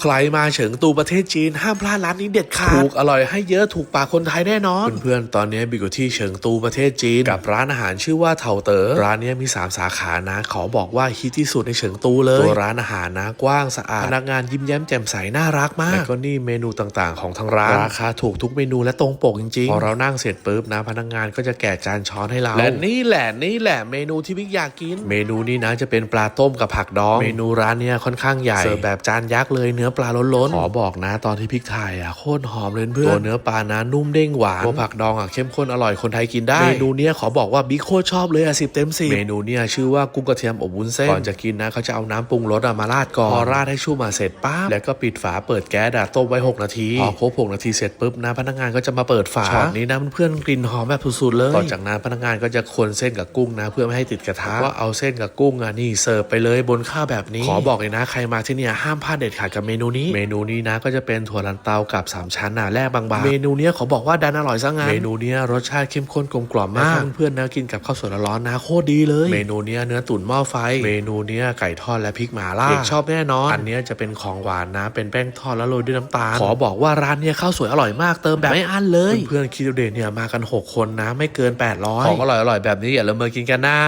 ใครมาเฉิงตูประเทศจีนห้ามพลาดร้านนี้เด็ดขาดถูกอร่อยให้เยอะถูกปากคนไทยแน่นอน เพื่อนๆ ตอนนี้บิ๊กอยู่ที่เฉิงตูประเทศจีน กับร้านอาหารชื่อว่าเถาเต๋อร้านเนี้ยมี 3 สาขานะ ขอบอกว่าฮิตที่สุดในเฉิงตูเลยตัวร้านอาหารนะกว้างสะอาดพนักงานยิ้มแย้มแจ่มใสน่ารักมากแล้วก็นี่เมนูต่างๆ ของทางร้านราคาถูกทุกเมนูและตรงปกจริงๆพอเรานั่งเสร็จปุ๊บนะพนักงานก็จะแกะจานช้อนให้เราและนี่แหละนี่แหละเมนูที่บิ๊กอยากกิน เมนูนี้นะจะเป็นปลาต้มกับผักดอง เมนูร้านเนี้ยค่อนข้างใหญ่เสิร์ฟแบบจานยักษ์เลยเนื้อปลาล้นๆ ขอบอกนะตอนที่พริกไทยอะโคตรหอมเลยเพื่อนตัวเนื้อปลานะนุ่มเด้งหวานตัวผักดองอะเข้มข้นอร่อยคนไทยกินได้ เมนูเนี้ยขอบอกว่าบิ๊กโคตรชอบเลยอะสิบเต็มสิเมนูเนี้ยชื่อว่ากุ้งกระเทียมอบวุ้นเส้นก่อนจะกินนะเขาจะเอาน้ำปรุงรสอะมาราดก่อนพอราดให้ชุ่มมาเสร็จปั๊บแล้วก็ปิดฝาเปิดแก๊สอะต้มไว้ 6 นาทีพอครบ6นาทีเสร็จปุ๊บนะพนักงานก็จะมาเปิดฝาช็อตนี้นะเพื่อนๆกลิ่นหอมแบบสุดๆเลยต่อจากนั้นพนักงานก็จะคนเส้นกับกุ้งนะ เพื่อไม่ให้ติดกระทะว่าเอาเส้นกับกุ้งอะนี่เสิร์ฟไปเลยบนข้าวแบบนี้ขอบอกเลยนะ ใครมาที่เนี่ยห้ามพลาดเด็ดขาดกับเมนูนี้ เมนูนี้นะก็จะเป็นถั่วลันเตากับสามชั้นน่ะแรกบางๆ เมนูเนี้ยขอบอกว่าดันอร่อยซะงั้น เมนูเนี้ยรสชาติเข้มข้นกลมกล่อมมาก เพื่อนๆนะกินกับข้าวสวยร้อนๆนะโคตรดีเลย เมนูเนี้ยเนื้อตุ๋นหม้อไฟ เมนูเนี้ยไก่ทอดและพริกหม่าล่าเด็กชอบแน่นอน อันเนี้ยจะเป็นของหวานนะ เป็นแป้งทอดแล้วโรยด้วยน้ำตาล ขอบอกว่าร้านเนี้ยข้าวสวยอร่อยมากเติมแบบไม่อั้นเลย เพื่อนๆคิดดูเดเนี่ยมากันหกคนนะไม่เกิน 800ของอร่อยๆแบบนี้อย่าลืมมากินกันนะ